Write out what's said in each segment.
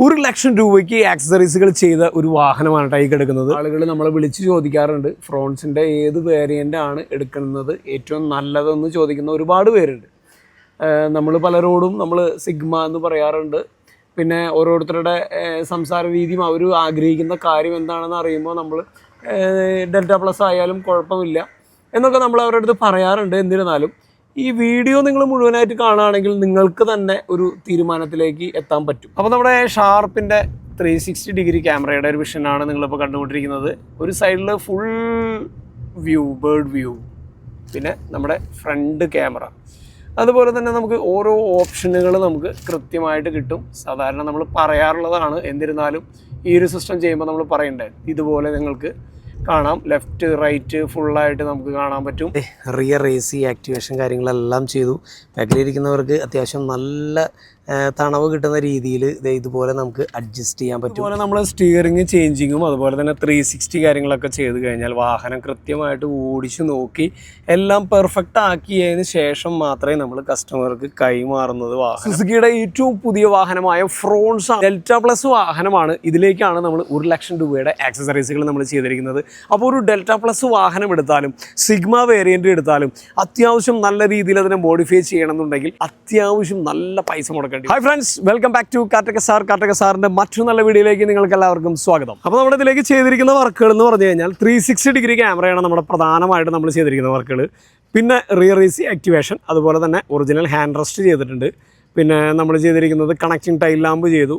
ഒരു ലക്ഷം രൂപയ്ക്ക് ആക്സസറീസുകൾ ചെയ്ത ഒരു വാഹനമാണ് ടൈ എടുക്കുന്നത് ആളുകൾ നമ്മളെ വിളിച്ച് ചോദിക്കാറുണ്ട്. ഫ്രോൺസിന്റെ ഏത് വേരിയന്റ് ആണ് എടുക്കുന്നത്? ഏറ്റവും നല്ലതെന്ന് ചോദിക്കുന്ന ഒരുപാട് പേരുണ്ട്. നമ്മൾ പലരോടും നമ്മൾ സിഗ്മ എന്ന് പറയാറുണ്ട്. പിന്നെ ഓരോരുത്തരുടെ സംസാര രീതിയും അവർ ആഗ്രഹിക്കുന്ന കാര്യം എന്താണെന്ന് അറിയുമ്പോൾ നമ്മൾ ഡെൽറ്റ പ്ലസ് ആയാലും കുഴപ്പമില്ല എന്നൊക്കെ നമ്മൾ അവരുടെ അടുത്ത് പറയാറുണ്ട്. എന്നിരുന്നാലും ഈ വീഡിയോ നിങ്ങൾ മുഴുവനായിട്ട് കാണുകയാണെങ്കിൽ നിങ്ങൾക്ക് തന്നെ ഒരു തീരുമാനത്തിലേക്ക് എത്താൻ പറ്റും. അപ്പോൾ നമ്മുടെ ഷാർപ്പിന്റെ ത്രീ സിക്സ്റ്റി ഡിഗ്രി ക്യാമറയുടെ ഒരു വിഷനാണ് നിങ്ങളിപ്പോൾ കണ്ടുകൊണ്ടിരിക്കുന്നത്. ഒരു സൈഡിൽ ഫുൾ വ്യൂ ബേർഡ് വ്യൂ പിന്നെ നമ്മുടെ ഫ്രണ്ട് ക്യാമറ അതുപോലെ തന്നെ നമുക്ക് ഓരോ ഓപ്ഷനുകൾ നമുക്ക് കൃത്യമായിട്ട് കിട്ടും. സാധാരണ നമ്മൾ പറയാറുള്ളതാണ് എന്നിരുന്നാലും ഈ ഒരു സിസ്റ്റം ചെയ്യുമ്പോൾ നമ്മൾ പറയണ്ടേ ഇതുപോലെ നിങ്ങൾക്ക് കാണാം. ലെഫ്റ്റ് റൈറ്റ് ഫുള്ളായിട്ട് നമുക്ക് കാണാൻ പറ്റും. റിയർ എ സി ആക്ടിവേഷൻ കാര്യങ്ങളെല്ലാം ചെയ്തു. ബാക്കിലിരിക്കുന്നവർക്ക് അത്യാവശ്യം നല്ല തണവ് കിട്ടുന്ന രീതിയിൽ ഇതുപോലെ നമുക്ക് അഡ്ജസ്റ്റ് ചെയ്യാൻ പറ്റും. അതുപോലെ നമ്മൾ സ്റ്റിയറിംഗ് ചേഞ്ചിങ്ങും അതുപോലെ തന്നെ ത്രീ സിക്സ്റ്റി കാര്യങ്ങളൊക്കെ ചെയ്ത് കഴിഞ്ഞാൽ വാഹനം കൃത്യമായിട്ട് ഓടിച്ചു നോക്കി എല്ലാം പെർഫെക്റ്റ് ആക്കിയതിന് ശേഷം മാത്രമേ നമ്മൾ കസ്റ്റമർക്ക് കൈമാറുന്നത് വാഹനം. സുസുക്കിയുടെ ഏറ്റവും പുതിയ വാഹനമായ ഫ്രോൺസ് ഡെൽറ്റ പ്ലസ് വാഹനമാണ്. ഇതിലേക്കാണ് നമ്മൾ ഒരു ലക്ഷം രൂപയുടെ ആക്സസറീസുകൾ നമ്മൾ ചെയ്തിരിക്കുന്നത്. അപ്പോൾ ഒരു ഡെൽറ്റ പ്ലസ് വാഹനം എടുത്താലും സിഗ്മ വേരിയന്റ് എടുത്താലും അത്യാവശ്യം നല്ല രീതിയിൽ അതിനെ മോഡിഫൈ ചെയ്യണമെന്നുണ്ടെങ്കിൽ അത്യാവശ്യം നല്ല പൈസ hi friends welcome back to Kartaka sir. Kartaka സാറിന്റെ മറ്റു നല്ല വീഡിയോയിലേക്ക് നിങ്ങൾക്ക് എല്ലാവർക്കും സ്വാഗതം. അപ്പോൾ നമ്മുടെ ഇതിലേക്ക് ചെയ്തിരിക്കുന്ന വർക്കുകൾ എന്ന് പറഞ്ഞു കഴിഞ്ഞാൽ ത്രീ സിക്സ്റ്റി ഡിഗ്രി ക്യാമറയാണ് നമ്മുടെ പ്രധാനമായിട്ട് നമ്മൾ ചെയ്തിരിക്കുന്ന വർക്കുകൾ പിന്നെ റിയർ ഈസി ആക്ടിവേഷൻ അതുപോലെ തന്നെ ഒറിജിനൽ ഹാൻഡ് റെസ്റ്റ് ചെയ്തിട്ടുണ്ട്. പിന്നെ നമ്മൾ ചെയ്തിരിക്കുന്നത് കണക്റ്റിംഗ് ടൈൽ ലാമ്പ് ചെയ്തു.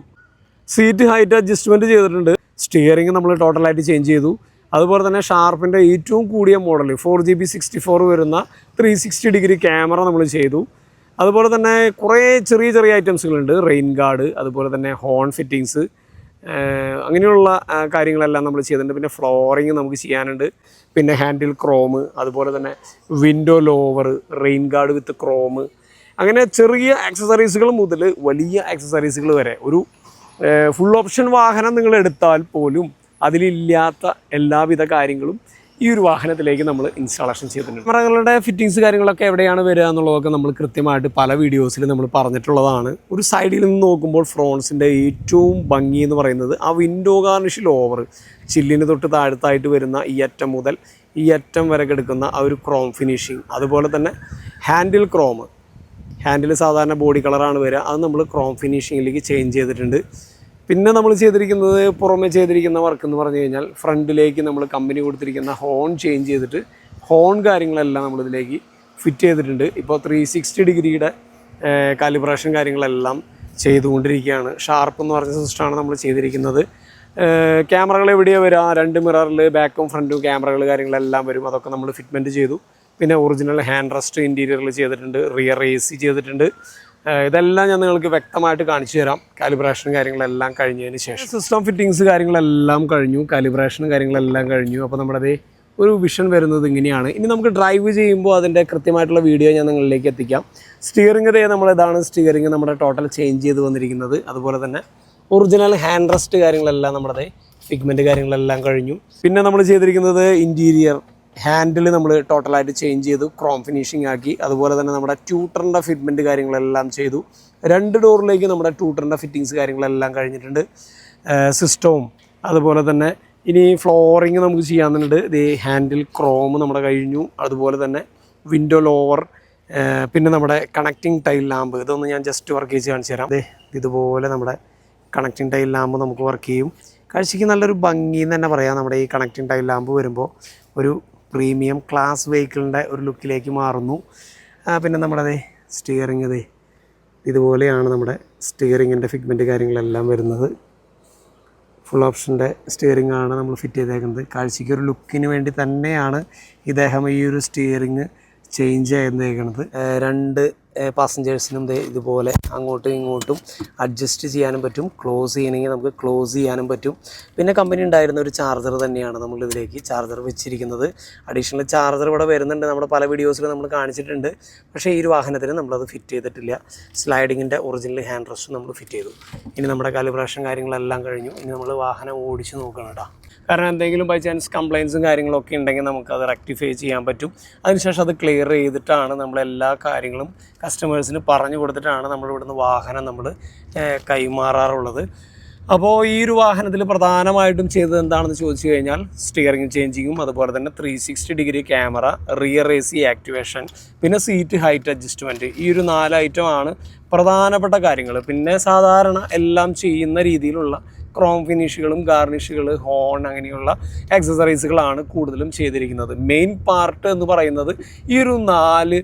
സീറ്റ് ഹൈറ്റ് അഡ്ജസ്റ്റ്മെന്റ് ചെയ്തിട്ടുണ്ട്. സ്റ്റിയറിംഗ് നമ്മൾ ടോട്ടലായിട്ട് ചേഞ്ച് ചെയ്തു. അതുപോലെ തന്നെ ഷാർപ്പിന്റെ ഏറ്റവും കൂടിയ model four G B sixty four വരുന്ന ത്രീ സിക്സ്റ്റി ഡിഗ്രി ക്യാമറ നമ്മൾ ചെയ്തു. അതുപോലെ തന്നെ കുറേ ചെറിയ ചെറിയ ഐറ്റംസുകളുണ്ട്. റെയിൻ ഗാർഡ് അതുപോലെ തന്നെ ഹോൺ ഫിറ്റിങ്സ് അങ്ങനെയുള്ള കാര്യങ്ങളെല്ലാം നമ്മൾ ചെയ്തിട്ടുണ്ട് പിന്നെ ഫ്ലോറിങ് നമുക്ക് ചെയ്യാനുണ്ട്. പിന്നെ ഹാൻഡിൽ ക്രോം അതുപോലെ തന്നെ window lower rain guard with chrome അങ്ങനെ ചെറിയ ആക്സസറീസുകൾ മുതൽ വലിയ ആക്സസറീസുകൾ വരെ. ഒരു ഫുൾ ഓപ്ഷൻ വാഹനം നിങ്ങൾ എടുത്താൽ പോലും അതിലില്ലാത്ത എല്ലാവിധ കാര്യങ്ങളും ഈ ഒരു വാഹനത്തിലേക്ക് നമ്മൾ ഇൻസ്റ്റാളേഷൻ ചെയ്തിട്ടുണ്ട്. ക്യാമറകളുടെ ഫിറ്റിങ്സ് കാര്യങ്ങളൊക്കെ എവിടെയാണ് വരിക എന്നുള്ളതൊക്കെ നമ്മൾ കൃത്യമായിട്ട് പല വീഡിയോസിൽ നമ്മൾ പറഞ്ഞിട്ടുള്ളതാണ്. ഒരു സൈഡിൽ നിന്ന് നോക്കുമ്പോൾ ഫ്രോൺസിന്റെ ഏറ്റവും ഭംഗി എന്ന് പറയുന്നത് ആ വിൻഡോ ഗാർണിഷിൽ ഓവർ ചില്ലിന് തൊട്ട് താഴത്തായിട്ട് വരുന്ന ഈ അറ്റം മുതൽ ഈ അറ്റം വരെ കിടക്കുന്ന ആ ഒരു ക്രോം ഫിനിഷിങ് അതുപോലെ തന്നെ ഹാൻഡിൽ ക്രോം ഹാൻഡിൽ സാധാരണ ബോഡി കളറാണ് വരിക. അത് നമ്മൾ ക്രോം ഫിനിഷിങ്ങിലേക്ക് ചേഞ്ച് ചെയ്തിട്ടുണ്ട്. പിന്നെ നമ്മൾ ചെയ്തിരിക്കുന്നത് പുറമെ ചെയ്തിരിക്കുന്ന വർക്ക് എന്ന് പറഞ്ഞു കഴിഞ്ഞാൽ ഫ്രണ്ടിലേക്ക് നമ്മൾ കമ്പനി കൊടുത്തിരിക്കുന്ന ഹോൺ ചേഞ്ച് ചെയ്തിട്ട് ഹോൺ കാര്യങ്ങളെല്ലാം നമ്മൾ ഇതിലേക്ക് ഫിറ്റ് ചെയ്തിട്ടുണ്ട്. ഇപ്പോൾ ത്രീ സിക്സ്റ്റി ഡിഗ്രിയുടെ കാലിബ്രേഷൻ കാര്യങ്ങളെല്ലാം ചെയ്തുകൊണ്ടിരിക്കുകയാണ്. ഷാർപ്പ് എന്ന് പറഞ്ഞ സിസ്റ്റമാണ് നമ്മൾ ചെയ്തിരിക്കുന്നത്. ക്യാമറകൾ എവിടെയാണ് വരിക രണ്ട് മിററിൽ ബാക്കും ഫ്രണ്ടും ക്യാമറകൾ കാര്യങ്ങളെല്ലാം വരും. അതൊക്കെ നമ്മൾ ഫിറ്റ്മെന്റ് ചെയ്തു. പിന്നെ ഒറിജിനൽ ഹാൻഡ് റെസ്റ്റ് ഇന്റീരിയറിൽ ചെയ്തിട്ടുണ്ട്. റിയർ എ സി ചെയ്തിട്ടുണ്ട്. ഇതെല്ലാം ഞാൻ നിങ്ങൾക്ക് വ്യക്തമായിട്ട് കാണിച്ചു തരാം. കാലിബ്രേഷൻ കാര്യങ്ങളെല്ലാം കഴിഞ്ഞതിന് ശേഷം. സിസ്റ്റം ഫിറ്റിങ്സ് കാര്യങ്ങളെല്ലാം കഴിഞ്ഞു. കാലിബ്രേഷൻ കാര്യങ്ങളെല്ലാം കഴിഞ്ഞു. അപ്പോൾ നമ്മുടെ ഒരു വിഷൻ വരുന്നത് ഇങ്ങനെയാണ്. ഇനി നമുക്ക് ഡ്രൈവ് ചെയ്യുമ്പോൾ അതിന്റെ കൃത്യമായിട്ടുള്ള വീഡിയോ ഞാൻ നിങ്ങളിലേക്ക് എത്തിക്കാം. സ്റ്റിയറിംഗ് ദേ നമ്മൾ ഇതാണ് സ്റ്റിയറിംഗ് നമ്മുടെ ടോട്ടൽ ചേഞ്ച് ചെയ്ത് വന്നിരിക്കുന്നത്. അതുപോലെ തന്നെ ഒറിജിനൽ ഹാൻഡ് റെസ്റ്റ് കാര്യങ്ങളെല്ലാം നമ്മുടെ ഫിഗ്മെന്റ് കാര്യങ്ങളെല്ലാം കഴിഞ്ഞു. പിന്നെ നമ്മൾ ചെയ്തിരിക്കുന്നത് ഇന്റീരിയർ ഹാൻഡിൽ നമ്മൾ ടോട്ടലായിട്ട് ചേഞ്ച് ചെയ്തു ക്രോം ഫിനിഷിംഗ് ആക്കി അതുപോലെ തന്നെ നമ്മുടെ ട്യൂട്ടറിന്റെ ഫിറ്റ്മെന്റ് കാര്യങ്ങളെല്ലാം ചെയ്തു. രണ്ട് ഡോറിലേക്ക് നമ്മുടെ ട്യൂട്ടറിന്റെ ഫിറ്റിങ്സ് കാര്യങ്ങളെല്ലാം കഴിഞ്ഞിട്ടുണ്ട്. സിസ്റ്റവും അതുപോലെ തന്നെ ഇനി ഫ്ലോറിങ് നമുക്ക് ചെയ്യാമെന്നുണ്ട് ഇത് ഹാൻഡിൽ ക്രോം നമ്മുടെ കഴിഞ്ഞു. അതുപോലെ തന്നെ വിൻഡോ ലോവർ പിന്നെ നമ്മുടെ കണക്റ്റിംഗ് ടൈൽ ലാമ്പ് ഇതൊന്ന് ഞാൻ ജസ്റ്റ് വർക്ക് ചെയ്ത് കാണിച്ചു തരാം. ദേ ഇതുപോലെ നമ്മുടെ കണക്റ്റിംഗ് ടൈൽ ലാമ്പ് നമുക്ക് വർക്ക് ചെയ്യും. കാഴ്ചയ്ക്ക് നല്ലൊരു ഭംഗി എന്ന് തന്നെ പറയാം. നമ്മുടെ ഈ കണക്റ്റിംഗ് ടൈൽ ലാമ്പ് വരുമ്പോൾ ഒരു പ്രീമിയം ക്ലാസ് വെഹിക്കിളിന്റെ ഒരു ലുക്കിലേക്ക് മാറുന്നു. പിന്നെ നമ്മുടെ സ്റ്റിയറിംഗ് ദേ ഇതുപോലെയാണ് നമ്മുടെ സ്റ്റിയറിങ്ങിന്റെ ഫിഗ്മെന്റ് കാര്യങ്ങളെല്ലാം വരുന്നത്. ഫുൾ ഓപ്ഷന്റെ സ്റ്റിയറിംഗ് ആണ് നമ്മൾ ഫിറ്റ് ചെയ്തേക്കുന്നത്. കാഴ്ചയ്ക്ക് ഒരു ലുക്കിന് വേണ്ടി തന്നെയാണ് ഇദ്ദേഹം ഈ ഒരു സ്റ്റിയറിങ് ചേഞ്ച് ചെയ്തേക്കുന്നത് രണ്ട് പാസഞ്ചേഴ്സിനും ഇതുപോലെ അങ്ങോട്ടും ഇങ്ങോട്ടും അഡ്ജസ്റ്റ് ചെയ്യാനും പറ്റും. ക്ലോസ് ചെയ്യണമെങ്കിൽ നമുക്ക് ക്ലോസ് ചെയ്യാനും പറ്റും. പിന്നെ കമ്പനി ഉണ്ടായിരുന്ന ഒരു ചാർജർ തന്നെയാണ് നമ്മൾ ഇതിലേക്ക് ചാർജർ വെച്ചിരിക്കുന്നത്. അഡീഷണൽ ചാർജർ ഇവിടെ വരുന്നുണ്ട്. നമ്മുടെ പല വീഡിയോസിലും നമ്മൾ കാണിച്ചിട്ടുണ്ട്. പക്ഷേ ഈ ഒരു വാഹനത്തിന് നമ്മളത് ഫിറ്റ് ചെയ്തിട്ടില്ല. സ്ലൈഡിങ്ങിന്റെ ഒറിജിനൽ ഹാൻഡ് റെസ്റ്റ് നമ്മൾ ഫിറ്റ് ചെയ്തു. ഇനി നമ്മുടെ കാലിബ്രേഷൻ കാര്യങ്ങളെല്ലാം കഴിഞ്ഞു. ഇനി നമ്മൾ വാഹനം ഓടിച്ച് നോക്കണം കേട്ടോ. കാരണം എന്തെങ്കിലും ബൈ ചാൻസ് കംപ്ലയിൻസും കാര്യങ്ങളൊക്കെ ഉണ്ടെങ്കിൽ നമുക്കത് റെക്ടിഫൈ ചെയ്യാൻ പറ്റും. അതിനുശേഷം അത് ക്ലിയർ ചെയ്തിട്ടാണ് നമ്മളെല്ലാ കാര്യങ്ങളും കസ്റ്റമേഴ്സിന് പറഞ്ഞു കൊടുത്തിട്ടാണ് നമ്മൾ ഇവിടുന്ന് വാഹനം നമ്മൾ കൈമാറാറുള്ളത്. അപ്പോൾ ഈ ഒരു വാഹനത്തിൽ പ്രധാനമായിട്ടും ചെയ്തത് എന്താണെന്ന് ചോദിച്ചു കഴിഞ്ഞാൽ സ്റ്റിയറിംഗ് ചേഞ്ചിങ്ങും അതുപോലെ തന്നെ three sixty degree camera rear A C activation പിന്നെ സീറ്റ് ഹൈറ്റ് അഡ്ജസ്റ്റ്മെന്റ് ഈ ഒരു നാല് ഐറ്റം ആണ് പ്രധാനപ്പെട്ട കാര്യങ്ങൾ. പിന്നെ സാധാരണ എല്ലാം ചെയ്യുന്ന രീതിയിലുള്ള ക്രോം ഫിനിഷുകളും ഗാർണിഷുകൾ ഹോൺ അങ്ങനെയുള്ള ആക്സസറീസുകളാണ് കൂടുതലും ചെയ്തിരിക്കുന്നത്. മെയിൻ പാർട്ട് എന്ന് പറയുന്നത് ഈ ഒരു നാല്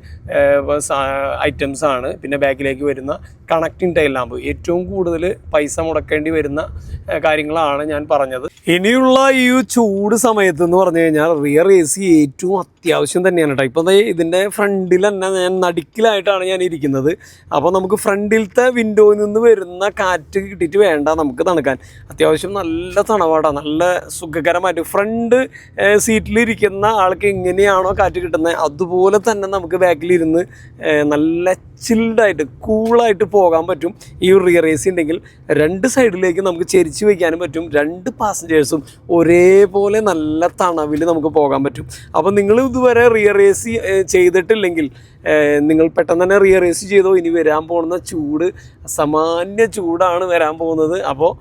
ഐറ്റംസ് ആണ്. പിന്നെ ബാക്കിലേക്ക് വരുന്ന കണക്റ്റിംഗ് ടൈൽ ലാമ്പ് ഏറ്റവും കൂടുതൽ പൈസ മുടക്കേണ്ടി വരുന്ന കാര്യങ്ങളാണ് ഞാൻ പറഞ്ഞത്. ഇനിയുള്ള ഈ ചൂട് സമയത്ത് എന്ന് പറഞ്ഞു കഴിഞ്ഞാൽ റിയർ എ സി ഏറ്റവും അത്യാവശ്യം തന്നെയാണ് കേട്ടോ ഇപ്പോൾ ദേ ഇതിന്റെ ഫ്രണ്ടിൽ തന്നെ ഞാൻ നടുക്കിലായിട്ടാണ് ഞാൻ ഇരിക്കുന്നത്. അപ്പോൾ നമുക്ക് ഫ്രണ്ടിലത്തെ വിൻഡോയിൽ നിന്ന് വരുന്ന കാറ്റ് കിട്ടിയിട്ട് വേണ്ട നമുക്ക് തണുക്കാൻ. അത്യാവശ്യം നല്ല തണവാടാണ് നല്ല സുഖകരമായിട്ട് ഫ്രണ്ട് സീറ്റിലിരിക്കുന്ന ആൾക്ക് എങ്ങനെയാണോ കാറ്റ് കിട്ടുന്നത് അതുപോലെ തന്നെ നമുക്ക് ബാക്കിലിരുന്ന് നല്ല ചിൽഡായിട്ട് കൂളായിട്ട് പോകാൻ പറ്റും. ഈ റിയർ എ സി ഉണ്ടെങ്കിൽ രണ്ട് സൈഡിലേക്ക് നമുക്ക് ചെരിച്ച് വയ്ക്കാനും പറ്റും. രണ്ട് പാസഞ്ചേഴ്സും ഒരേപോലെ നല്ല തണവിൽ നമുക്ക് പോകാൻ പറ്റും. അപ്പോൾ നിങ്ങൾ ഇതുവരെ റിയർ എ സി ചെയ്തിട്ടില്ലെങ്കിൽ നിങ്ങൾ പെട്ടെന്ന് തന്നെ റിയർ എ സി ചെയ്തോ. ഇനി വരാൻ പോകുന്ന ചൂട് സാമാന്യ ചൂടാണ് വരാൻ പോകുന്നത്. അപ്പോൾ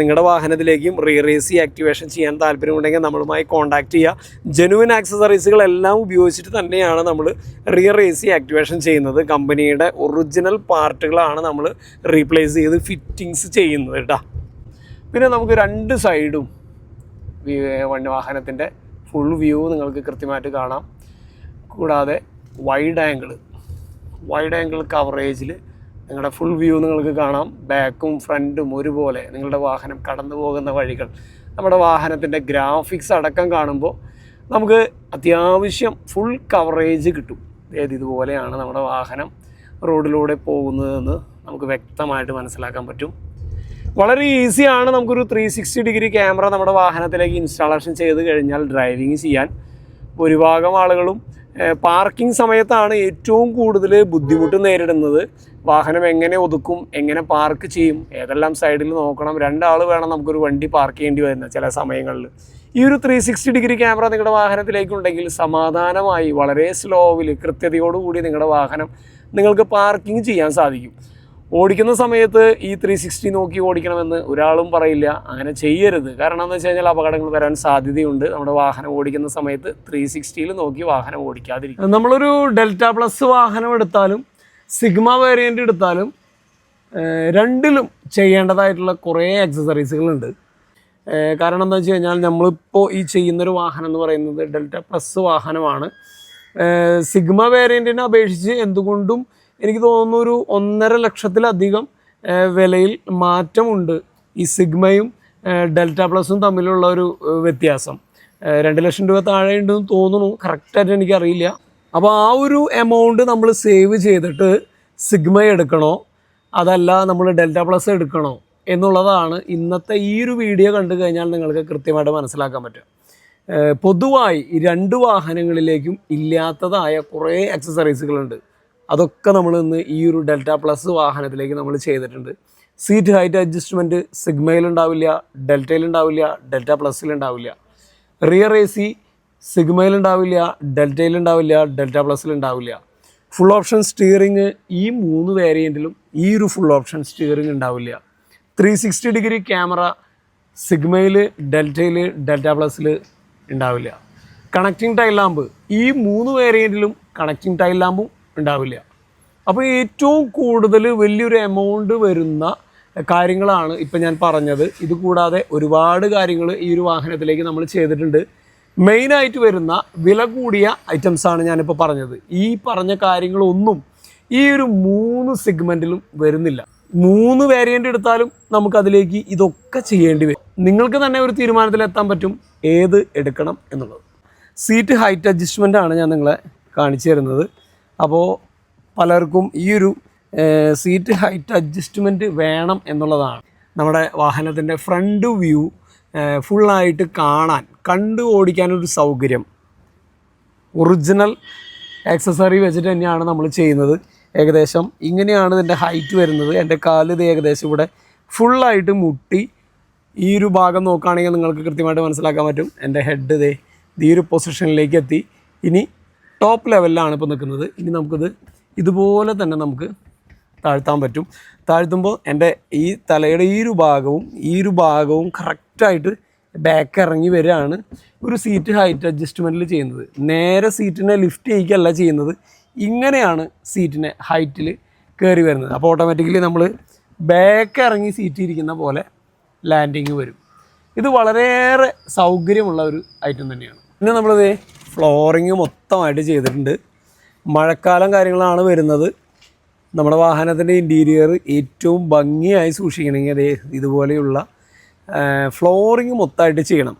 നിങ്ങളുടെ വാഹനത്തിലേക്കും റീ റേസി ആക്ടിവേഷൻ ചെയ്യാൻ താല്പര്യമുണ്ടെങ്കിൽ നമ്മളുമായി കോൺടാക്റ്റ് ചെയ്യുക. ജനുവിൻ ആക്സസറീസുകളെല്ലാം ഉപയോഗിച്ചിട്ട് തന്നെയാണ് നമ്മൾ റീ റേസി ആക്ടിവേഷൻ ചെയ്യുന്നത്. കമ്പനിയുടെ ഒറിജിനൽ പാർട്ടുകളാണ് നമ്മൾ റീപ്ലേസ് ചെയ്ത് ഫിറ്റിങ്സ് ചെയ്യുന്നത് കേട്ടോ. പിന്നെ നമുക്ക് രണ്ട് സൈഡും വണ്ടി വാഹനത്തിന്റെ ഫുൾ വ്യൂ നിങ്ങൾക്ക് കൃത്യമായിട്ട് കാണാം. കൂടാതെ വൈഡ് ആംഗിൾ വൈഡ് ആംഗിൾ കവറേജിൽ നിങ്ങളുടെ ഫുൾ വ്യൂ നിങ്ങൾക്ക് കാണാം. ബാക്കും ഫ്രണ്ടും ഒരുപോലെ നിങ്ങളുടെ വാഹനം കടന്നു പോകുന്ന വഴികൾ. നമ്മുടെ വാഹനത്തിന്റെ ഗ്രാഫിക്സ് അടക്കം കാണുമ്പോൾ നമുക്ക് അത്യാവശ്യം ഫുൾ കവറേജ് കിട്ടും. ഏത് ഇതുപോലെയാണ് നമ്മുടെ വാഹനം റോഡിലൂടെ പോകുന്നതെന്ന് നമുക്ക് വ്യക്തമായിട്ട് മനസ്സിലാക്കാൻ പറ്റും. വളരെ ഈസിയാണ് നമുക്കൊരു ത്രീ സിക്സ്റ്റി ഡിഗ്രി ക്യാമറ നമ്മുടെ വാഹനത്തിലേക്ക് ഇൻസ്റ്റാളേഷൻ ചെയ്ത് കഴിഞ്ഞാൽ ഡ്രൈവിങ് ചെയ്യാൻ. ഭൂരിഭാഗം ആളുകളും പാർക്കിംഗ് സമയത്താണ് ഏറ്റവും കൂടുതൽ ബുദ്ധിമുട്ട് നേരിടുന്നത്. വാഹനം എങ്ങനെ ഒതുക്കും എങ്ങനെ പാർക്ക് ചെയ്യും ഏതെല്ലാം സൈഡിൽ നോക്കണം രണ്ടാൾ വേണം നമുക്കൊരു വണ്ടി പാർക്ക് ചെയ്യേണ്ടി വരുന്നത് ചില സമയങ്ങളിൽ ഈ ഒരു ത്രീ സിക്സ്റ്റി ഡിഗ്രി ക്യാമറ നിങ്ങളുടെ വാഹനത്തിലേക്കുണ്ടെങ്കിൽ സമാധാനമായി വളരെ സ്ലോവിൽ കൃത്യതയോടുകൂടി നിങ്ങളുടെ വാഹനം നിങ്ങൾക്ക് പാർക്കിംഗ് ചെയ്യാൻ സാധിക്കും. ഓടിക്കുന്ന സമയത്ത് ഈ ത്രീ സിക്സ്റ്റി നോക്കി ഓടിക്കണമെന്ന് ഒരാളും പറയില്ല. അങ്ങനെ ചെയ്യരുത്. കാരണം എന്ന് വെച്ച് കഴിഞ്ഞാൽ അപകടങ്ങൾ വരാൻ സാധ്യതയുണ്ട്. നമ്മുടെ വാഹനം ഓടിക്കുന്ന സമയത്ത് ത്രീ സിക്സ്റ്റിയിൽ നോക്കി വാഹനം ഓടിക്കാതിരിക്കും നമ്മളൊരു ഡെൽറ്റ പ്ലസ് വാഹനം എടുത്താലും സിഗ്മ വേരിയന്റ് എടുത്താലും രണ്ടിലും ചെയ്യേണ്ടതായിട്ടുള്ള കുറേ എക്സസറീസുകളുണ്ട് കാരണം എന്താ വെച്ച് കഴിഞ്ഞാൽ നമ്മളിപ്പോൾ ഈ ചെയ്യുന്നൊരു വാഹനം എന്ന് പറയുന്നത് ഡെൽറ്റ പ്ലസ് വാഹനമാണ്. സിഗ്മ വേരിയന്റിനെ അപേക്ഷിച്ച് എന്തുകൊണ്ടും എനിക്ക് തോന്നുന്നു ഒരു ഒന്നര ലക്ഷത്തിലധികം വിലയിൽ മാറ്റമുണ്ട് ഈ സിഗ്മയും ഡെൽറ്റ പ്ലസും തമ്മിലുള്ള ഒരു വ്യത്യാസം. രണ്ട് ലക്ഷം രൂപ താഴെ ഉണ്ടെന്ന് തോന്നുന്നു. കറക്റ്റായിട്ട് എനിക്കറിയില്ല. അപ്പോൾ ആ ഒരു എമൗണ്ട് നമ്മൾ സേവ് ചെയ്തിട്ട് സിഗ്മ എടുക്കണോ? അതല്ല നമ്മൾ ഡെൽറ്റ പ്ലസ് എടുക്കണോ? എന്നുള്ളതാണ് ഇന്നത്തെ ഈ ഒരു വീഡിയോ കണ്ടു കഴിഞ്ഞാൽ നിങ്ങൾക്ക് കൃത്യമായിട്ട് മനസ്സിലാക്കാൻ പറ്റും പൊതുവായി രണ്ട് വാഹനങ്ങളിലേക്കും ഇല്ലാത്തതായ കുറേ അക്സസറീസുകളുണ്ട് അതൊക്കെ നമ്മൾ ഇന്ന് ഈ ഒരു ഡെൽറ്റ പ്ലസ് വാഹനത്തിലേക്ക് നമ്മൾ ചെയ്തിട്ടുണ്ട്. സീറ്റ് ഹൈറ്റ് അഡ്ജസ്റ്റ്മെന്റ് സിഗ്മയിലുണ്ടാവില്ല ഡെൽറ്റയിലുണ്ടാവില്ല ഡെൽറ്റ പ്ലസ്സിലുണ്ടാവില്ല. റിയർ എ സി സിഗ്മയിലുണ്ടാവില്ല ഡെൽറ്റയിലുണ്ടാവില്ല ഡെൽറ്റ പ്ലസ്സിലുണ്ടാവില്ല. ഫുൾ ഓപ്ഷൻ സ്റ്റിയറിങ് ഈ മൂന്ന് വേരിയന്റിലും ഈ ഒരു ഫുൾ ഓപ്ഷൻ സ്റ്റിയറിങ് ഉണ്ടാവില്ല. ത്രീ സിക്സ്റ്റി ഡിഗ്രി ക്യാമറ സിഗ്മയിൽ ഡെൽറ്റയിൽ ഡെൽറ്റ പ്ലസ്സിൽ ഉണ്ടാവില്ല. കണക്റ്റിംഗ് ടൈൽ ലാമ്പ് ഈ മൂന്ന് വേരിയന്റിലും കണക്റ്റിംഗ് ടൈൽ ലാമ്പും ഉണ്ടാവില്ല. അപ്പോൾ ഏറ്റവും കൂടുതൽ വലിയൊരു എമൗണ്ട് വരുന്ന കാര്യങ്ങളാണ് ഇപ്പം ഞാൻ പറഞ്ഞത്. ഇത് കൂടാതെ ഒരുപാട് കാര്യങ്ങൾ ഈ ഒരു വാഹനത്തിലേക്ക് നമ്മൾ ചെയ്തിട്ടുണ്ട്. മെയിനായിട്ട് വരുന്ന വില കൂടിയ ഐറ്റംസാണ് ഞാനിപ്പോൾ പറഞ്ഞത്. ഈ പറഞ്ഞ കാര്യങ്ങളൊന്നും ഈ ഒരു മൂന്ന് സെഗ്മെന്റിലും വരുന്നില്ല. മൂന്ന് വേരിയന്റ് എടുത്താലും നമുക്കതിലേക്ക് ഇതൊക്കെ ചെയ്യേണ്ടി വരും. നിങ്ങൾക്ക് തന്നെ ഒരു തീരുമാനത്തിലെത്താൻ പറ്റും ഏത് എടുക്കണം എന്നുള്ളത്. സീറ്റ് ഹൈറ്റ് അഡ്ജസ്റ്റ്മെന്റ് ആണ് ഞാൻ നിങ്ങളെ കാണിച്ചു തരുന്നത്. അപ്പോൾ പലർക്കും ഈ ഒരു സീറ്റ് ഹൈറ്റ് അഡ്ജസ്റ്റ്മെന്റ് വേണം എന്നുള്ളതാണ്. നമ്മുടെ വാഹനത്തിന്റെ ഫ്രണ്ട് വ്യൂ ഫുള്ളായിട്ട് കാണാൻ കണ്ടു ഓടിക്കാനൊരു സൗകര്യം. ഒറിജിനൽ ആക്സസറി വെച്ചിട്ട് തന്നെയാണ് നമ്മൾ ചെയ്യുന്നത്. ഏകദേശം ഇങ്ങനെയാണ് ഇതിന്റെ ഹൈറ്റ് വരുന്നത്. എന്റെ കാൽ ഇത് ഏകദേശം ഇവിടെ ഫുള്ളായിട്ട് മുട്ടി. ഈ ഒരു ഭാഗം നോക്കുകയാണെങ്കിൽ നിങ്ങൾക്ക് കൃത്യമായിട്ട് മനസ്സിലാക്കാൻ പറ്റും. എന്റെ ഹെഡ് ഇതേ ഈ ഒരു പൊസിഷനിലേക്ക് എത്തി. ഇനി ടോപ്പ് ലെവലിലാണ് ഇപ്പോൾ നിൽക്കുന്നത്. ഇനി നമുക്കിത് ഇതുപോലെ തന്നെ നമുക്ക് താഴ്ത്താൻ പറ്റും. താഴ്ത്തുമ്പോൾ എന്റെ ഈ തലയുടെ ഈ ഒരു ഭാഗവും ഈ ഒരു ഭാഗവും കറക്റ്റായിട്ട് ബാക്ക് ഇറങ്ങി വരികയാണ് ഒരു സീറ്റ് ഹൈറ്റ് അഡ്ജസ്റ്റ്മെന്റിൽ ചെയ്യുന്നത്. നേരെ സീറ്റിനെ ലിഫ്റ്റ് ചെയ്യിക്കല്ല ചെയ്യുന്നത്. ഇങ്ങനെയാണ് സീറ്റിനെ ഹൈറ്റിൽ കയറി വരുന്നത്. അപ്പോൾ ഓട്ടോമാറ്റിക്കലി നമ്മൾ ബാക്ക് ഇറങ്ങി സീറ്റ് ഇരിക്കുന്ന പോലെ ലാൻഡിങ് വരും. ഇത് വളരെയേറെ സൗകര്യമുള്ള ഒരു ഐറ്റം തന്നെയാണ്. പിന്നെ നമ്മളിത് ഫ്ലോറിങ് മൊത്തമായിട്ട് ചെയ്തിട്ടുണ്ട്. മഴക്കാലം കാര്യങ്ങളാണ് വരുന്നത്. നമ്മുടെ വാഹനത്തിന്റെ ഇന്റീരിയർ ഏറ്റവും ഭംഗിയായി സൂക്ഷിക്കണമെങ്കിൽ അതേ ഇതുപോലെയുള്ള ഫ്ലോറിങ് മൊത്തമായിട്ട് ചെയ്യണം.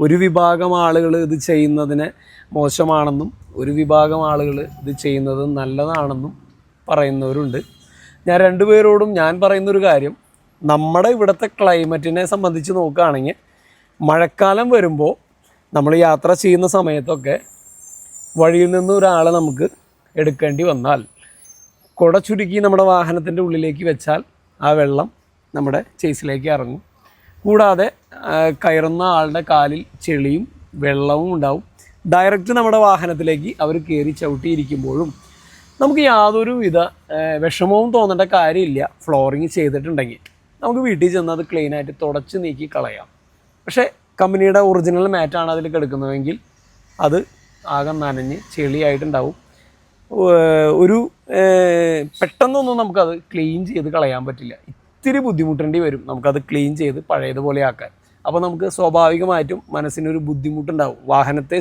ഒരു വിഭാഗം ആളുകൾ ഇത് ചെയ്യുന്നതിന് മോശമാണെന്നും ഒരു വിഭാഗം ആളുകൾ ഇത് ചെയ്യുന്നത് നല്ലതാണെന്നും പറയുന്നവരുണ്ട്. ഞാൻ രണ്ടുപേരോടും ഞാൻ പറയുന്നൊരു കാര്യം. നമ്മുടെ ഇവിടുത്തെ ക്ലൈമറ്റിനെ സംബന്ധിച്ച് നോക്കുകയാണെങ്കിൽ മഴക്കാലം വരുമ്പോൾ നമ്മൾ യാത്ര ചെയ്യുന്ന സമയത്തൊക്കെ വഴിയിൽ നിന്ന് ഒരാളെ നമുക്ക് എടുക്കേണ്ടി വന്നാൽ കുട ചുരുക്കി നമ്മുടെ വാഹനത്തിന്റെ ഉള്ളിലേക്ക് വെച്ചാൽ ആ വെള്ളം നമ്മുടെ ചേസിലേക്ക് ഇറങ്ങും. കൂടാതെ കയറുന്ന ആളുടെ കാലിൽ ചെളിയും വെള്ളവും ഉണ്ടാവും. ഡയറക്റ്റ് നമ്മുടെ വാഹനത്തിലേക്ക് അവർ കയറി ചവിട്ടിയിരിക്കുമ്പോഴും നമുക്ക് യാതൊരു വിധ വിഷമവും തോന്നേണ്ട കാര്യമില്ല. ഫ്ലോറിങ് ചെയ്തിട്ടുണ്ടെങ്കിൽ നമുക്ക് വീട്ടിൽ ചെന്ന് അത് ക്ലീനായിട്ട് തുടച്ച് നീക്കി കളയാം. പക്ഷേ കമ്പനിയുടെ ഒറിജിനൽ മാറ്റാണ് അതിൽ കിടക്കുന്നതെങ്കിൽ അത് ആകെ നനഞ്ഞ് ചെളിയായിട്ടുണ്ടാവും. ഒരു പെട്ടെന്നൊന്നും നമുക്കത് ക്ലീൻ ചെയ്ത് കളയാൻ പറ്റില്ല. ഇത്തിരി ബുദ്ധിമുട്ടേണ്ടി വരും നമുക്കത് ക്ലീൻ ചെയ്ത് പഴയതുപോലെ ആക്കാൻ. അപ്പോൾ നമുക്ക് സ്വാഭാവികമായിട്ടും മനസ്സിനൊരു ബുദ്ധിമുട്ടുണ്ടാവും. വാഹനത്തെ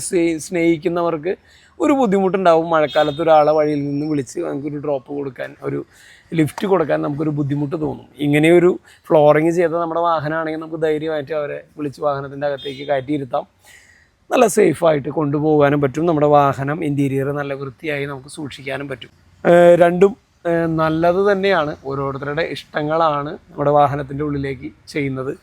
സ്നേഹിക്കുന്നവർക്ക് ഒരു ബുദ്ധിമുട്ടുണ്ടാവും. മഴക്കാലത്ത് ഒരാളെ വഴിയിൽ നിന്ന് വിളിച്ച് നമുക്കൊരു ഡ്രോപ്പ് കൊടുക്കാൻ ഒരു ലിഫ്റ്റ് കൊടുക്കാൻ നമുക്കൊരു ബുദ്ധിമുട്ട് തോന്നും. ഇങ്ങനെയൊരു ഫ്ലോറിങ് ചെയ്ത നമ്മുടെ വാഹനമാണെങ്കിൽ നമുക്ക് ധൈര്യമായിട്ട് അവരെ വിളിച്ച് വാഹനത്തിന്റെ അകത്തേക്ക് കയറ്റിയിരുത്താം. നല്ല സേഫായിട്ട് കൊണ്ടുപോകാനും പറ്റും. നമ്മുടെ വാഹനം ഇന്റീരിയർ നല്ല വൃത്തിയായി നമുക്ക് സൂക്ഷിക്കാനും പറ്റും. രണ്ടും നല്ലത് തന്നെയാണ്. ഓരോരുത്തരുടെ ഇഷ്ടങ്ങളാണ് നമ്മുടെ വാഹനത്തിന്റെ ഉള്ളിലേക്ക് ചെയ്യുന്നത്.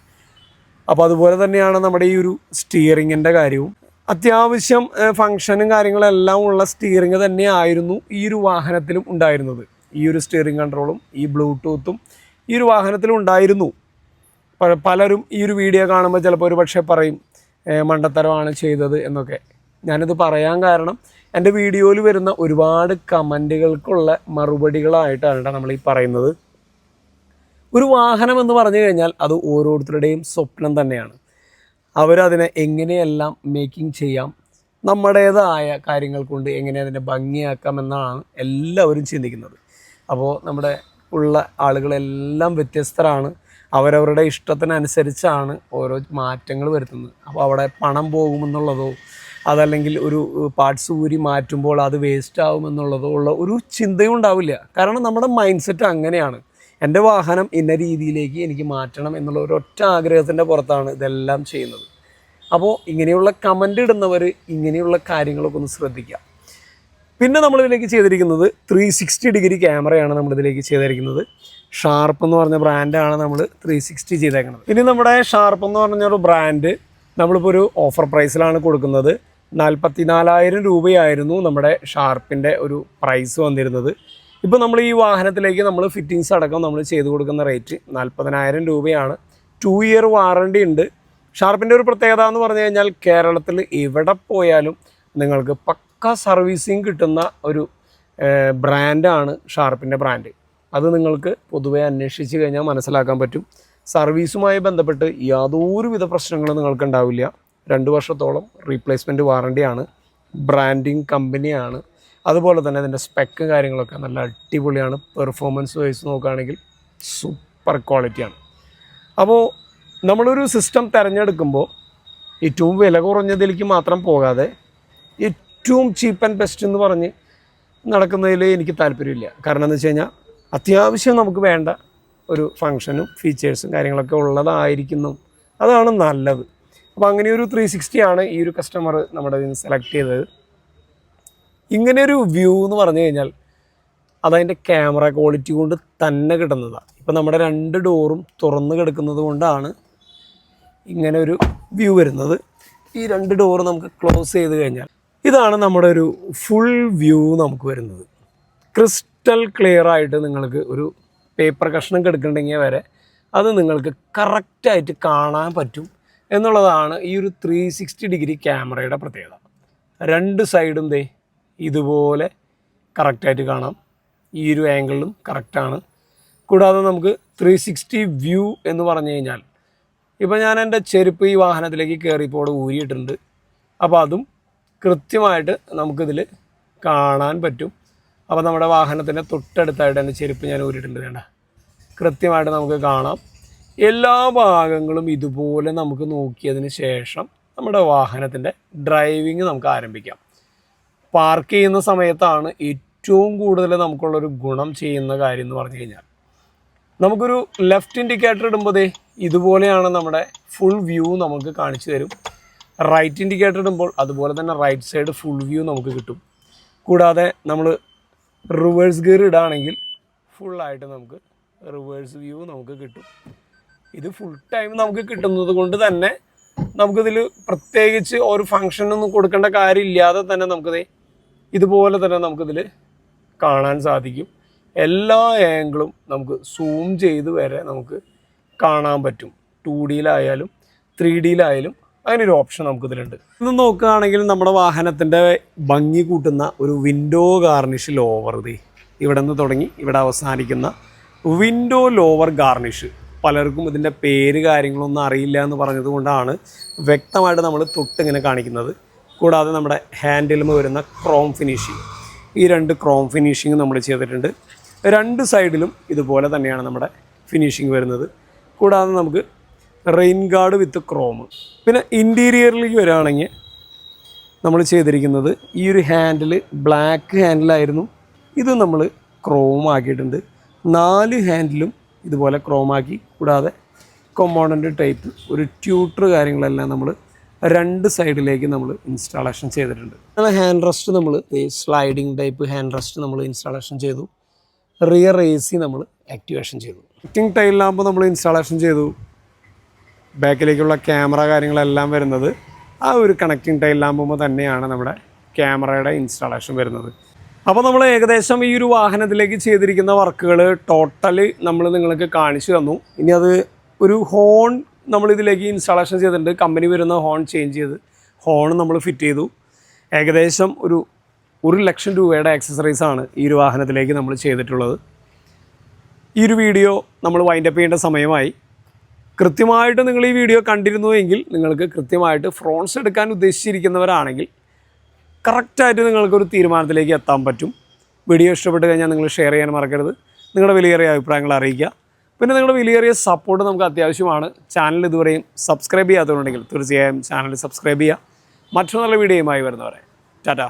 അപ്പോൾ അതുപോലെ തന്നെയാണ് നമ്മുടെ ഈ ഒരു സ്റ്റിയറിങ്ങിന്റെ കാര്യവും. അത്യാവശ്യം ഫങ്ഷനും കാര്യങ്ങളെല്ലാം ഉള്ള സ്റ്റിയറിങ് തന്നെയായിരുന്നു ഈ ഒരു വാഹനത്തിലും ഉണ്ടായിരുന്നത്. ഈ ഒരു സ്റ്റിയറിംഗ് കൺട്രോളും ഈ ബ്ലൂടൂത്തും ഈ ഒരു വാഹനത്തിലും ഉണ്ടായിരുന്നു. പലരും ഈ ഒരു വീഡിയോ കാണുമ്പോൾ ചിലപ്പോൾ ഒരു പക്ഷേ പറയും മണ്ടത്തരമാണ് ചെയ്തത് എന്നൊക്കെ. ഞാനിത് പറയാൻ കാരണം എന്റെ വീഡിയോയിൽ വരുന്ന ഒരുപാട് കമന്റുകൾക്കുള്ള മറുപടികളായിട്ടാണ് നമ്മൾ ഈ പറയുന്നത്. ഒരു വാഹനം എന്ന് പറഞ്ഞു കഴിഞ്ഞാൽ അത് ഓരോരുത്തരുടെയും സ്വപ്നം തന്നെയാണ്. അവരതിനെ എങ്ങനെയെല്ലാം മേക്കിംഗ് ചെയ്യാം നമ്മുടേതായ കാര്യങ്ങൾ കൊണ്ട് എങ്ങനെ അതിനെ ഭംഗിയാക്കാം എന്നാണ് എല്ലാവരും ചിന്തിക്കുന്നത്. അപ്പോൾ നമ്മുടെ ഉള്ള ആളുകളെല്ലാം വ്യത്യസ്തരാണ്. അവരവരുടെ ഇഷ്ടത്തിനനുസരിച്ചാണ് ഓരോ മാറ്റങ്ങൾ വരുത്തുന്നത്. അപ്പോൾ അവിടെ പണം പോകുമെന്നുള്ളതോ അതല്ലെങ്കിൽ ഒരു പാർട്സ് ഊരി മാറ്റുമ്പോൾ അത് വേസ്റ്റ് ആവുമെന്നുള്ളതോ ഉള്ള ഒരു ചിന്തയും ഉണ്ടാവില്ല. കാരണം നമ്മുടെ മൈൻഡ് സെറ്റ് അങ്ങനെയാണ്. എന്റെ വാഹനം ഇന്ന രീതിയിലേക്ക് എനിക്ക് മാറ്റണം എന്നുള്ള ഒരു ഒറ്റ ആഗ്രഹത്തിന്റെ പുറത്താണ് ഇതെല്ലാം ചെയ്യുന്നത്. അപ്പോൾ ഇങ്ങനെയുള്ള കമന്റ് ഇടുന്നവർ ഇങ്ങനെയുള്ള കാര്യങ്ങളൊക്കെ ഒന്ന് ശ്രദ്ധിക്കുക. പിന്നെ നമ്മൾ ഇതിലേക്ക് ചെയ്തിരിക്കുന്നത് ത്രീ സിക്സ്റ്റി ഡിഗ്രി ക്യാമറയാണ് നമ്മൾ ഇതിലേക്ക് ചെയ്തിരിക്കുന്നത്. ഷാർപ്പ് എന്ന് പറഞ്ഞ ബ്രാൻഡാണ് നമ്മൾ ത്രീ സിക്സ്റ്റി ചെയ്തേക്കുന്നത് ഇനി നമ്മുടെ ഷാർപ്പ് എന്ന് പറഞ്ഞ ഒരു ബ്രാൻഡ് നമ്മളിപ്പോൾ ഒരു ഓഫർ പ്രൈസിലാണ് കൊടുക്കുന്നത്. നാൽപ്പത്തി നാലായിരം രൂപയായിരുന്നു നമ്മുടെ ഷാർപ്പിന്റെ ഒരു പ്രൈസ് വന്നിരുന്നത്. ഇപ്പോൾ നമ്മൾ ഈ വാഹനത്തിലേക്ക് നമ്മൾ ഫിറ്റിങ്സ് അടക്കം നമ്മൾ ചെയ്തു കൊടുക്കുന്ന റേറ്റ് നാൽപ്പതിനായിരം രൂപയാണ്. ടു ഇയർ വാറണ്ടി ഉണ്ട്. ഷാർപ്പിന്റെ ഒരു പ്രത്യേകത എന്ന് പറഞ്ഞു കഴിഞ്ഞാൽ കേരളത്തിൽ എവിടെ പോയാലും നിങ്ങൾക്ക് പക്ക സർവീസിങ് കിട്ടുന്ന ഒരു ബ്രാൻഡാണ് ഷാർപ്പിന്റെ ബ്രാൻഡ് അത് നിങ്ങൾക്ക് പൊതുവെ അന്വേഷിച്ച് കഴിഞ്ഞാൽ മനസ്സിലാക്കാൻ പറ്റും. സർവീസുമായി ബന്ധപ്പെട്ട് യാതൊരുവിധ പ്രശ്നങ്ങളും നിങ്ങൾക്ക് ഉണ്ടാവില്ല രണ്ട് വർഷത്തോളം റീപ്ലേസ്മെന്റ് വാറണ്ടിയാണ് ബ്രാൻഡിങ് കമ്പനിയാണ് അതുപോലെ തന്നെ അതിന്റെ സ്പെക്ക് കാര്യങ്ങളൊക്കെ നല്ല അടിപൊളിയാണ്. പെർഫോമൻസ് വൈസ് നോക്കുകയാണെങ്കിൽ സൂപ്പർ ക്വാളിറ്റിയാണ് അപ്പോൾ നമ്മളൊരു സിസ്റ്റം തിരഞ്ഞെടുക്കുമ്പോൾ ഏറ്റവും വില കുറഞ്ഞതിലേക്ക് മാത്രം പോകാതെ ഏറ്റവും ചീപ്പ് ആൻഡ് ബെസ്റ്റ് എന്ന് പറഞ്ഞ് നടക്കുന്നതിൽ എനിക്ക് താല്പര്യമില്ല. കാരണം എന്ന് വെച്ച് കഴിഞ്ഞാൽ അത്യാവശ്യം നമുക്ക് വേണ്ട ഒരു ഫങ്ഷനും ഫീച്ചേഴ്സും കാര്യങ്ങളൊക്കെ ഉള്ളതായിരിക്കുന്നു. അതാണ് നല്ലത്. അപ്പോൾ അങ്ങനെ ഒരു ത്രീ സിക്സ്റ്റി ആണ് ഈ ഒരു കസ്റ്റമർ നമ്മുടെ സെലക്ട് ചെയ്തത്. ഇങ്ങനെ ഒരു വ്യൂ എന്ന് പറഞ്ഞു കഴിഞ്ഞാൽ അതതിന്റെ ക്യാമറ ക്വാളിറ്റി കൊണ്ട് തന്നെ കിട്ടുന്നതാണ് ഇപ്പം നമ്മുടെ രണ്ട് ഡോറും തുറന്ന് കിടക്കുന്നത് കൊണ്ടാണ് ഇങ്ങനെ ഒരു വ്യൂ വരുന്നത്. ഈ രണ്ട് ഡോറ് നമുക്ക് ക്ലോസ് ചെയ്ത് കഴിഞ്ഞാൽ ഇതാണ് നമ്മുടെ ഒരു ഫുൾ വ്യൂ നമുക്ക് വരുന്നത്. ക്രിസ്റ്റൽ ക്ലിയർ ആയിട്ട് നിങ്ങൾക്ക് ഒരു പേപ്പർ കഷ്ണം കെടുക്കണ്ടെങ്കിൽ വരെ അത് നിങ്ങൾക്ക് കറക്റ്റായിട്ട് കാണാൻ പറ്റും എന്നുള്ളതാണ് ഈ ഒരു ത്രീ സിക്സ്റ്റി ഡിഗ്രി ക്യാമറയുടെ പ്രത്യേകത. രണ്ട് സൈഡും ദേ ഇതുപോലെ കറക്റ്റായിട്ട് കാണാം. ഈ ഒരു ആംഗിളിലും കറക്റ്റാണ് കൂടാതെ നമുക്ക് ത്രീ സിക്സ്റ്റി വ്യൂ എന്ന് പറഞ്ഞു കഴിഞ്ഞാൽ ഇപ്പോൾ ഞാൻ എന്റെ ചെരുപ്പ് ഈ വാഹനത്തിലേക്ക് കയറിയപ്പോൾ ഊരിയിട്ടുണ്ട്. അപ്പോൾ അതും കൃത്യമായിട്ട് നമുക്കിതിൽ കാണാൻ പറ്റും. അപ്പോൾ നമ്മുടെ വാഹനത്തിന്റെ തൊട്ടടുത്തായിട്ട് എന്റെ ചെരുപ്പ് ഞാൻ ഊരിയിട്ടുണ്ട് വേണ്ട കൃത്യമായിട്ട് നമുക്ക് കാണാം. എല്ലാ ഭാഗങ്ങളും ഇതുപോലെ നമുക്ക് നോക്കിയതിന് ശേഷം നമ്മുടെ വാഹനത്തിന്റെ ഡ്രൈവിങ് നമുക്ക് ആരംഭിക്കാം. പാർക്ക് ചെയ്യുന്ന സമയത്താണ് ഏറ്റവും കൂടുതൽ നമുക്കുള്ളൊരു ഗുണം ചെയ്യുന്ന കാര്യം എന്ന് പറഞ്ഞു കഴിഞ്ഞാൽ നമുക്കൊരു ലെഫ്റ്റ് ഇൻഡിക്കേറ്റർ ഇടുമ്പോൾ ഇതുപോലെയാണ് നമ്മുടെ ഫുൾ വ്യൂ നമുക്ക് കാണിച്ചു തരും. റൈറ്റ് ഇൻഡിക്കേറ്റർ ഇടുമ്പോൾ അതുപോലെ തന്നെ റൈറ്റ് സൈഡ് ഫുൾ വ്യൂ നമുക്ക് കിട്ടും. കൂടാതെ നമ്മൾ റിവേഴ്സ് ഗിയർ ഇടുകയാണെങ്കിൽ ഫുള്ളായിട്ട് നമുക്ക് റിവേഴ്സ് വ്യൂ നമുക്ക് കിട്ടും. ഇത് ഫുൾ ടൈം നമുക്ക് കിട്ടുന്നത് കൊണ്ട് തന്നെ നമുക്കിതിൽ പ്രത്യേകിച്ച് ഒരു ഫങ്ഷനൊന്നും കൊടുക്കേണ്ട കാര്യമില്ലാതെ തന്നെ നമുക്കിത് ഇതുപോലെ തന്നെ നമുക്കിതിൽ കാണാൻ സാധിക്കും. എല്ലാ ആംഗിളും നമുക്ക് സൂം ചെയ്ത് വരെ നമുക്ക് കാണാൻ പറ്റും. ടു ഡിയിലായാലും ത്രീ ഡിയിലായാലും അങ്ങനെ ഒരു ഓപ്ഷൻ നമുക്കിതിലുണ്ട്. ഇത് നോക്കുകയാണെങ്കിൽ നമ്മുടെ വാഹനത്തിന്റെ ഭംഗി കൂട്ടുന്ന ഒരു വിൻഡോ ഗാർണിഷ് ലോവർ ഇത് ഇവിടെ നിന്ന് തുടങ്ങി ഇവിടെ അവസാനിക്കുന്ന വിൻഡോ ലോവർ ഗാർണിഷ് പലർക്കും ഇതിന്റെ പേര് കാര്യങ്ങളൊന്നും അറിയില്ല എന്ന് പറഞ്ഞത് കൊണ്ടാണ് വ്യക്തമായിട്ട് നമ്മൾ തൊട്ടിങ്ങനെ കാണിക്കുന്നത്. കൂടാതെ നമ്മുടെ ഹാൻഡിലും വരുന്ന ക്രോം ഫിനിഷിങ് ഈ രണ്ട് ക്രോം ഫിനിഷിങ് നമ്മൾ ചെയ്തിട്ടുണ്ട്. രണ്ട് സൈഡിലും ഇതുപോലെ തന്നെയാണ് നമ്മുടെ ഫിനിഷിങ് വരുന്നത്. കൂടാതെ നമുക്ക് റെയിൻ ഗാർഡ് വിത്ത് ക്രോം പിന്നെ ഇന്റീരിയറിലേക്ക് വരികയാണെങ്കിൽ നമ്മൾ ചെയ്തിരിക്കുന്നത് ഈ ഒരു ഹാൻഡിൽ ബ്ലാക്ക് ഹാൻഡിലായിരുന്നു ഇത് നമ്മൾ ക്രോം ആക്കിയിട്ടുണ്ട്. നാല് ഹാൻഡിലും ഇതുപോലെ ക്രോം ആക്കി. കൂടാതെ കൊമ്പോണന്റ് ടൈപ്പ് ഒരു ട്യൂട്ടർ കാര്യങ്ങളെല്ലാം നമ്മൾ രണ്ട് സൈഡിലേക്ക് നമ്മൾ ഇൻസ്റ്റാളേഷൻ ചെയ്തിട്ടുണ്ട്. അങ്ങനെ ഹാൻഡ് റെസ്റ്റ് നമ്മൾ ഈ സ്ലൈഡിങ് ടൈപ്പ് ഹാൻഡ് റെസ്റ്റ് നമ്മൾ ഇൻസ്റ്റാളേഷൻ ചെയ്തു. റിയർ എ സി നമ്മൾ ആക്ടിവേഷൻ ചെയ്തു. ഫിറ്റിംഗ് ടൈലിലാകുമ്പോൾ നമ്മൾ ഇൻസ്റ്റാളേഷൻ ചെയ്തു. ബാക്കിലേക്കുള്ള ക്യാമറ കാര്യങ്ങളെല്ലാം വരുന്നത് ആ ഒരു കണക്റ്റിംഗ് ടൈലാകുമ്പോൾ തന്നെയാണ് നമ്മുടെ ക്യാമറയുടെ ഇൻസ്റ്റാളേഷൻ വരുന്നത്. അപ്പോൾ നമ്മൾ ഏകദേശം ഈ ഒരു വാഹനത്തിലേക്ക് ചെയ്തിരിക്കുന്ന വർക്കുകൾ ടോട്ടൽ നമ്മൾ നിങ്ങൾക്ക് കാണിച്ചു തന്നു. ഇനി അത് ഒരു ഹോൺ നമ്മൾ ഇതിലേക്ക് ഇൻസ്റ്റാളേഷൻ ചെയ്തിട്ടുണ്ട്. കമ്പനി വരുന്ന ഹോൺ ചേഞ്ച് ചെയ്ത് ഹോൺ നമ്മൾ ഫിറ്റ് ചെയ്തു. ഏകദേശം ഒരു ഒരു ലക്ഷം രൂപയുടെ ആക്സസറീസാണ് ഈ ഒരു വാഹനത്തിലേക്ക് നമ്മൾ ചെയ്തിട്ടുള്ളത്. ഈ ഒരു വീഡിയോ നമ്മൾ വൈൻഡപ്പ് ചെയ്യേണ്ട സമയമായി. കൃത്യമായിട്ട് നിങ്ങൾ ഈ വീഡിയോ കണ്ടിരുന്നുവെങ്കിൽ നിങ്ങൾക്ക് കൃത്യമായിട്ട് ഫ്രോൺസ് എടുക്കാൻ ഉദ്ദേശിച്ചിരിക്കുന്നവരാണെങ്കിൽ കറക്റ്റായിട്ട് നിങ്ങൾക്കൊരു തീരുമാനത്തിലേക്ക് എത്താൻ പറ്റും. വീഡിയോ ഇഷ്ടപ്പെട്ട് കഴിഞ്ഞാൽ നിങ്ങൾ ഷെയർ ചെയ്യാൻ മറക്കരുത്. നിങ്ങളുടെ വിലയേറിയ അഭിപ്രായങ്ങൾ അറിയിക്കുക. പിന്നെ നിങ്ങളുടെ വിലയേറിയ സപ്പോർട്ട് നമുക്ക് അത്യാവശ്യമാണ്. ചാനൽ ഇതുവരെയും സബ്സ്ക്രൈബ് ചെയ്യാത്തതുണ്ടെങ്കിൽ തീർച്ചയായും ചാനൽ സബ്സ്ക്രൈബ് ചെയ്യുക. മറ്റു നല്ല വീഡിയോയുമായി വരുന്നവരെ. ടാറ്റാ.